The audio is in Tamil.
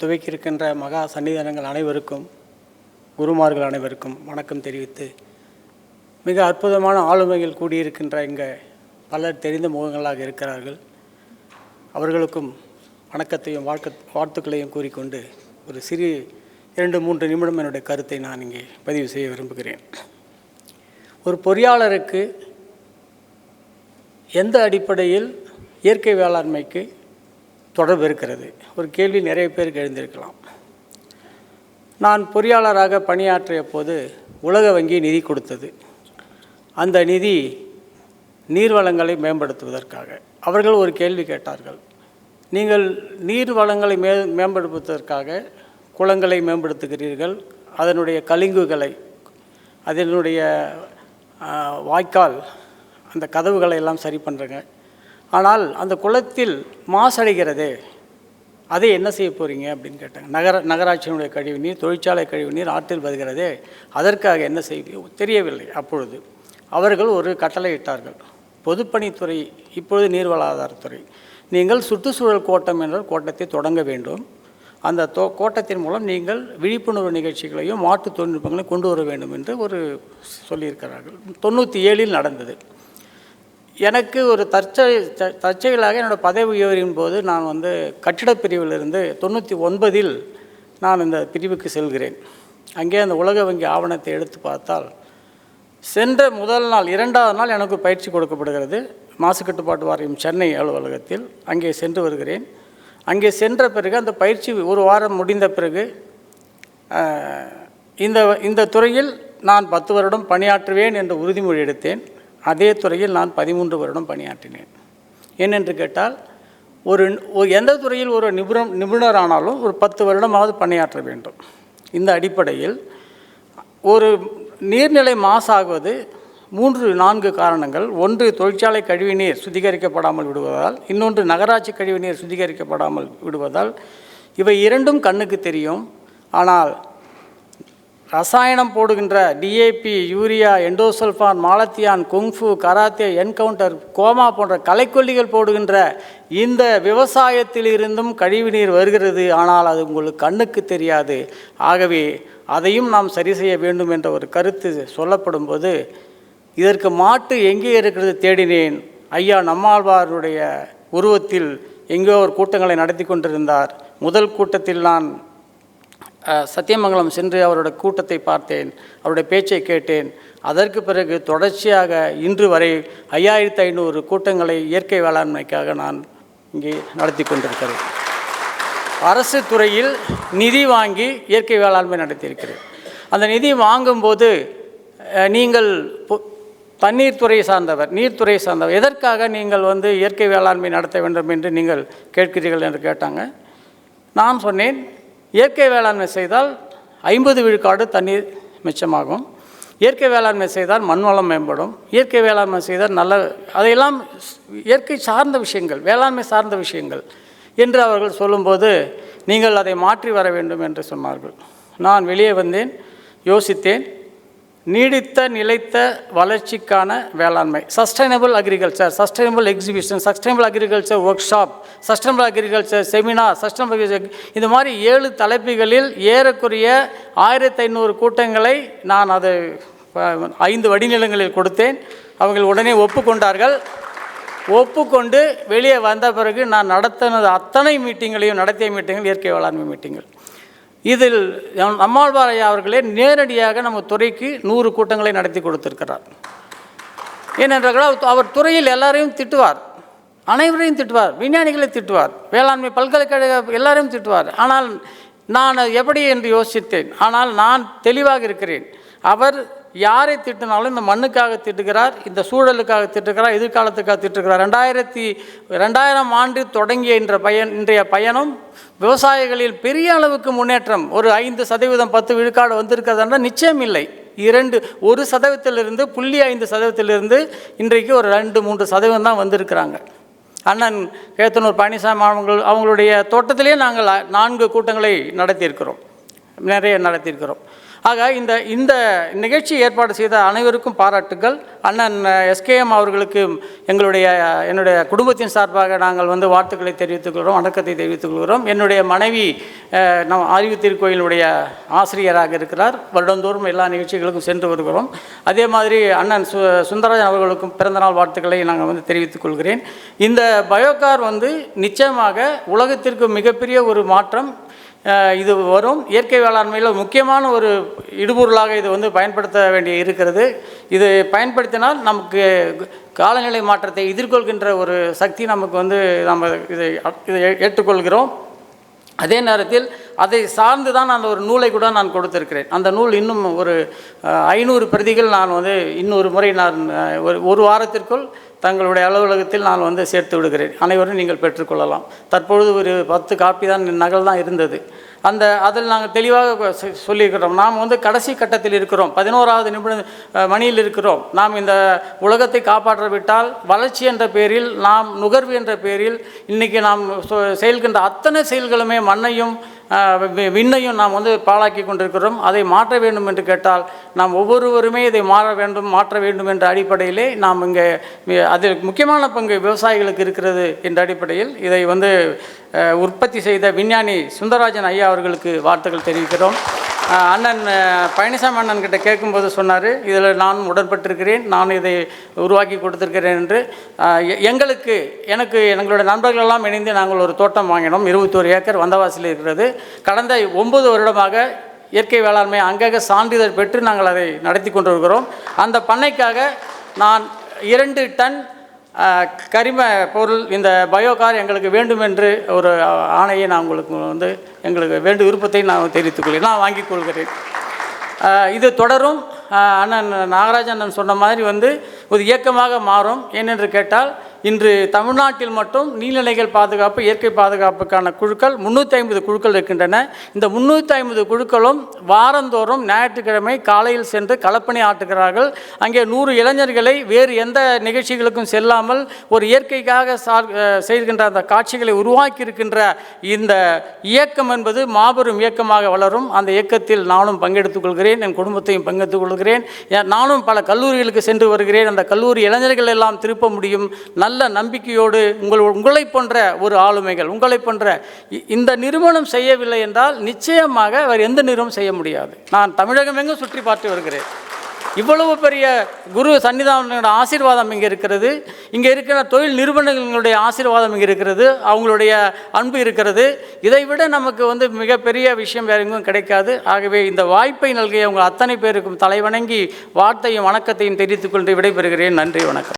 துவக்கியிருக்கின்ற மகா சன்னிதானங்கள் அனைவருக்கும் குருமார்கள் அனைவருக்கும் வணக்கம் தெரிவித்து மிக அற்புதமான ஆளுமைகள் கூடியிருக்கின்ற இங்கே பலர் தெரிந்த முகங்களாக இருக்கிறார்கள். அவர்களுக்கும் வணக்கத்தையும் வாழ்க்க வாழ்த்துக்களையும் கூறிக்கொண்டு ஒரு சிறு இரண்டு மூன்று நிமிடம் என்னுடைய கருத்தை நான் இங்கே பதிவு செய்ய விரும்புகிறேன். ஒரு பொறியாளருக்கு எந்த அடிப்படையில் இயற்கை வேளாண்மைக்கு தொடர்பு இருக்கிறது. ஒரு கேள்வி நிறைய பேருக்கு எழுந்திருக்கலாம். நான் பொறியாளராக பணியாற்றிய போது உலக வங்கி நிதி கொடுத்தது. அந்த நிதி நீர் வளங்களை மேம்படுத்துவதற்காக. அவர்கள் ஒரு கேள்வி கேட்டார்கள். நீங்கள் நீர் வளங்களை மே மேம்படுத்துவதற்காக குளங்களை மேம்படுத்துகிறீர்கள். அதனுடைய கலிங்குகளை அதனுடைய வாய்க்கால் அந்த கதவுகளை எல்லாம் சரி பண்ணுறங்க ஆனால் அந்த குளத்தில் மாசடைகிறதே. அதை என்ன செய்ய போகிறீங்க அப்படின்னு கேட்டாங்க. நகர நகராட்சியினுடைய கழிவுநீர் தொழிற்சாலை கழிவு நீர் ஆற்றில் வருகிறது அதற்காக என்ன செய்ய தெரியவில்லை அப்பொழுது. அவர்கள் ஒரு கட்டளையிட்டார்கள் பொதுப்பணித்துறை இப்பொழுது நீர்வளாதாரத்துறை நீங்கள் சுற்றுச்சூழல் கோட்டம் என்ற கோட்டத்தை தொடங்க வேண்டும். அந்த தோ கோட்டத்தின் மூலம் நீங்கள் விழிப்புணர்வு நிகழ்ச்சிகளையும் மாற்று தொழில்நுட்பங்களையும் கொண்டு வர வேண்டும் என்று ஒரு சொல்லியிருக்கிறார்கள். தொண்ணூற்றி ஏழில் நடந்தது. எனக்கு ஒரு தற்செயல் த- தற்செயலாக என்னோடய பதவி உயர்வின் போது நான் வந்து கட்டிடப் பிரிவிலிருந்து தொண்ணூற்றி ஒன்பதில் நான் இந்த பிரிவுக்கு செல்கிறேன். அங்கே அந்த உலக வங்கி ஆவணத்தை எடுத்து பார்த்தால் சென்ற முதல் நாள் இரண்டாவது நாள் எனக்கு பயிற்சி கொடுக்கப்படுகிறது. மாசு கட்டுப்பாட்டு வாரியம் சென்னை அலுவலகத்தில் அங்கே சென்று வருகிறேன். அங்கே சென்ற பிறகு அந்த பயிற்சி ஒரு வாரம் முடிந்த பிறகு இந்த இந்த துறையில் நான் பத்து வருடம் பணியாற்றுவேன் என்று உறுதிமொழி எடுத்தேன். அதே துறையில் நான் பதிமூன்று வருடம் பணியாற்றினேன். ஏனென்று கேட்டால் ஒரு ஒரு எந்த துறையில் ஒரு நிபுணம் நிபுணரானாலும் ஒரு பத்து வருடமாவது பணியாற்ற வேண்டும். இந்த அடிப்படையில் ஒரு நீர்நிலை மாசாகுவது மூன்று நான்கு காரணங்கள். ஒன்று தொழிற்சாலை கழிவுநீர் சுத்திகரிக்கப்படாமல் விடுவதால். இன்னொன்று நகராட்சி கழிவுநீர் சுத்திகரிக்கப்படாமல் விடுவதால். இவை இரண்டும் கண்ணுக்கு தெரியும். ஆனால் ரசாயனம் போடுகின்ற D A P urea endosulfan malathion kung fu karate encounter coma போன்ற கலைக்கொல்லிகள் போடுகின்ற இந்த விவசாயத்திலிருந்தும் கழிவுநீர் வருகிறது. ஆனால் அது உங்களுக்கு கண்ணுக்கு தெரியாது. ஆகவே அதையும் நாம் சரி செய்ய வேண்டும் என்ற ஒரு கருத்து சொல்லப்படும் போது இதற்கு மாட்டு எங்கே இருக்கிறது தேடினேன். ஐயா நம்மாழ்வாருடைய உருவத்தில் எங்கோ ஒரு கூட்டங்களை நடத்தி கொண்டிருந்தார். முதல் கூட்டத்தில் நான் சத்தியமங்கலம் சென்று அவரோட கூட்டத்தை பார்த்தேன். அவருடைய பேச்சை கேட்டேன். அதற்கு பிறகு தொடர்ச்சியாக இன்று வரை ஐயாயிரத்து ஐநூறு கூட்டங்களை இயற்கை வேளாண்மைக்காக நான் இங்கே நடத்தி கொண்டிருக்கிறேன். அரசு துறையில் நிதி வாங்கி இயற்கை வேளாண்மை நடத்தியிருக்கிறேன். அந்த நிதி வாங்கும்போது நீங்கள் தண்ணீர் துறை சார்ந்தவர் நீர்த்துறை சார்ந்தவர் எதற்காக நீங்கள் வந்து இயற்கை வேளாண்மை நடத்த வேண்டும் என்று நீங்கள் கேட்கிறீர்கள் என்று கேட்டாங்க. நான் சொன்னேன் இயற்கை வேளாண்மை செய்தால் ஐம்பது விழுக்காடு தண்ணீர் மிச்சமாகும். இயற்கை வேளாண்மை செய்தால் மண் வளம் மேம்படும். இயற்கை வேளாண்மை செய்தால் நல்ல அதையெல்லாம் இயற்கை சார்ந்த விஷயங்கள் வேளாண்மை சார்ந்த விஷயங்கள் என்று அவர்கள் சொல்லும்போது நீங்கள் அதை மாற்றி வர வேண்டும் என்று சொன்னார்கள். நான் வெளியே வந்தேன் யோசித்தேன். நீடித்த நிலைத்த வளர்ச்சிக்கான வேளாண்மை. Sustainable agriculture sustainable exhibition sustainable agriculture workshop sustainable agriculture seminar sustainable இந்த மாதிரி ஏழு தலைப்புகளில் ஏறக்குறைய ஆயிரத்தி ஐநூறு கூட்டங்களை நான் அதை ஐந்து வடிநிலங்களில் கொடுத்தேன். அவர்கள் உடனே ஒப்புக்கொண்டார்கள். ஒப்புக்கொண்டு வெளியே வந்த பிறகு நான் நடத்தினது அத்தனை மீட்டிங்களையும் நடத்திய மீட்டிங்கள் இயற்கை வேளாண்மை மீட்டிங்கள் இதில் நம்மாழ்வார் ஐயா அவர்களே நேரடியாக நம்ம துறைக்கு நூறு கூட்டங்களை நடத்தி கொடுத்திருக்கிறார். ஏனென்றால் அவர் அவர் துறையில் எல்லாரையும் திட்டுவார். அனைவரையும் திட்டுவார். விஞ்ஞானிகளை திட்டுவார். வேளாண்மை பல்கலைக்கழக எல்லாரையும் திட்டுவார். ஆனால் நான் எப்படி என்று யோசித்தேன். ஆனால் நான் தெளிவாக இருக்கிறேன். அவர் யாரை திட்டினாலும் இந்த மண்ணுக்காக திட்டுகிறார் இந்த சூழலுக்காக திட்டுகிறார் எதிர்காலத்துக்காக திட்டுகிறார். ரெண்டாயிரத்தி ரெண்டாயிரம் ஆண்டு தொடங்கிய என்ற பயன் இன்றைய பயணம் விவசாயிகளில் பெரிய அளவுக்கு முன்னேற்றம். ஒரு ஐந்து சதவீதம் பத்து விழுக்காடு வந்திருக்கிறதுனா நிச்சயம் இல்லை. இரண்டு ஒரு சதவீதத்திலிருந்து புள்ளி ஐந்து சதவீதத்திலிருந்து இன்றைக்கு ஒரு ரெண்டு மூன்று சதவீதம் தான் வந்திருக்கிறாங்க. அண்ணன் கேத்தனூர் பழனிசாமி அவங்கள் அவங்களுடைய தோட்டத்திலே நாங்கள் நான்கு கூட்டங்களை நடத்தியிருக்கிறோம். நிறைய நடத்தியிருக்கிறோம். ஆக இந்த இந்த நிகழ்ச்சி ஏற்பாடு செய்த அனைவருக்கும் பாராட்டுகள் அண்ணன் எஸ்கேஎம் அவர்களுக்கு எங்களுடைய என்னுடைய குடும்பத்தின் சார்பாக நாங்கள் வந்து வாழ்த்துக்களை தெரிவித்துக் கொள்கிறோம் வணக்கத்தை தெரிவித்துக் கொள்கிறோம். என்னுடைய மனைவி நம் அறிவு திருக்கோயிலுடைய ஆசிரியராக இருக்கிறார். வருடந்தோறும் எல்லா நிகழ்ச்சிகளுக்கும் சென்று வருகிறோம். அதே மாதிரி அண்ணன் சு சுந்தரராஜன் அவர்களுக்கும் பிறந்தநாள் வாழ்த்துக்களை நாங்கள் வந்து தெரிவித்துக் கொள்கிறேன். இந்த பயோகார் வந்து நிச்சயமாக உலகத்திற்கு மிகப்பெரிய ஒரு மாற்றம் இது வரும். இயற்கை வேளாண்மையில் முக்கியமான ஒரு இடுபொருளாக இது வந்து பயன்படுத்த வேண்டி இருக்கிறது. இது பயன்படுத்தினால் நமக்கு காலநிலை மாற்றத்தை எதிர்கொள்கின்ற ஒரு சக்தி நமக்கு வந்து நம்ம இதை இதை ஏற்றுக்கொள்கிறோம். அதே நேரத்தில் அதை சார்ந்து தான் அந்த ஒரு நூலை கூட நான் கொடுத்திருக்கிறேன். அந்த நூல் இன்னும் ஒரு ஐநூறு பிரதிகள் நான் வந்து இன்னொரு முறை நான் ஒரு ஒரு வாரத்திற்குள் தங்களுடைய அலுவலகத்தில் நான் வந்து சேர்த்து விடுகிறேன். அனைவரும் நீங்கள் பெற்றுக்கொள்ளலாம். தற்பொழுது ஒரு பத்து காப்பி தான் நகல் தான் இருந்தது. அந்த அதில் நாங்கள் தெளிவாக சொல்லியிருக்கிறோம். நாம் வந்து கடைசி கட்டத்தில் இருக்கிறோம். பதினோராவது நிமிடம் மணியில் இருக்கிறோம். நாம் இந்த உலகத்தை காப்பாற்ற விட்டால் வளர்ச்சி என்ற பேரில் நாம் நுகர்வு என்ற பேரில் இன்றைக்கி நாம் செயல்கின்ற அத்தனை செயல்களுமே மண்ணையும் விண்ணையும் நாம் வந்து பாழாக்கி கொண்டிருக்கிறோம். அதை மாற்ற வேண்டும் என்று கேட்டால் நாம் ஒவ்வொருவருமே இதை மாற வேண்டும் மாற்ற வேண்டும் என்ற அடிப்படையிலே நாம் இங்கே அதில் முக்கியமான பங்கு விவசாயிகளுக்கு இருக்கிறது என்ற அடிப்படையில் இதை வந்து உற்பத்தி செய்த விஞ்ஞானி சுந்தரராஜன் ஐயா அவர்களுக்கு வாழ்த்துக்கள் தெரிவிக்கிறோம். அண்ணன் பழனிசாமி அண்ணன் கிட்ட கேட்கும்போது சொன்னார் இதில் நான் உடன்பட்டிருக்கிறேன் நான் இதை உருவாக்கி கொடுத்திருக்கிறேன் என்று. எ- எங்களுக்கு எனக்கு எங்களுடைய நண்பர்களெல்லாம் இணைந்து நாங்கள் ஒரு தோட்டம் வாங்கினோம் இருபத்தோரு ஏக்கர் வந்தவாசியில் இருக்கிறது. கடந்த ஒம்பது வருடமாக இயற்கை வேளாண்மை அங்கங்கே சான்றிதழ் பெற்று நாங்கள் அதை நடத்தி கொண்டு வருகிறோம் அந்த பண்ணைக்காக நான் இரண்டு டன் கரிம பொருள் இந்த பயோகார் எங்களுக்கு வேண்டும் என்று ஒரு ஆணையை நான் உங்களுக்கு வந்து எங்களுக்கு வேண்டும் விருப்பத்தை நான் தெரிவித்துக்கொள்கிறேன் நான் வாங்கிக் கொள்கிறேன். இது தொடரும். அண்ணன் நாகராஜ் அண்ணன் சொன்ன மாதிரி வந்து ஒரு இயக்கமாக மாறும். ஏனென்று கேட்டால் இன்று தமிழ்நாட்டில் மட்டும் நீர்நிலைகள் பாதுகாப்பு இயற்கை பாதுகாப்புக்கான குழுக்கள் முந்நூற்றி ஐம்பது குழுக்கள் இருக்கின்றன. இந்த முந்நூற்றி ஐம்பது குழுக்களும் வாரந்தோறும் ஞாயிற்றுக்கிழமை காலையில் சென்று களப்பணி ஆட்டுகிறார்கள் அங்கே நூறு இளைஞர்களை வேறு எந்த நிகழ்ச்சிகளுக்கும் செல்லாமல் ஒரு இயற்கைக்காக சார் செய்கின்ற அந்த காட்சிகளை உருவாக்கி இருக்கின்ற இந்த இயக்கம் என்பது மாபெரும் இயக்கமாக வளரும். அந்த இயக்கத்தில் நானும் பங்கெடுத்துக் கொள்கிறேன் என் குடும்பத்தையும் பங்கெடுத்துக் கொள்கிறேன். நானும் பல கல்லூரிகளுக்கு சென்று வருகிறேன். அந்த கல்லூரி இளைஞர்கள் எல்லாம் திருப்ப முடியும். நல்ல நல்ல நம்பிக்கையோடு உங்கள் உங்களை போன்ற ஒரு ஆளுமைகள் உங்களை போன்ற இ- இந்த நிறுவனம் செய்யவில்லை என்றால் நிச்சயமாக வேறு எந்த நிறுவனம் செய்ய முடியாது. நான் தமிழகம் எங்கும் சுற்றி பார்த்து வருகிறேன். இவ்வளவு பெரிய குரு சன்னிதானங்களோட ஆசீர்வாதம் இங்கே இருக்கிறது. இங்கே இருக்கிற தொழில் நிறுவனங்களுடைய ஆசீர்வாதம் இங்கே இருக்கிறது. அவங்களுடைய அன்பு இருக்கிறது. இதை விட நமக்கு வந்து மிகப்பெரிய விஷயம் வேறு எங்கும் கிடைக்காது. ஆகவே இந்த வாய்ப்பை நல்கிய உங்கள் அத்தனை பேருக்கும் தலைவணங்கி வார்த்தையும் வணக்கத்தையும் தெரிவித்துக் கொண்டு விடைபெறுகிறேன். நன்றி வணக்கம்.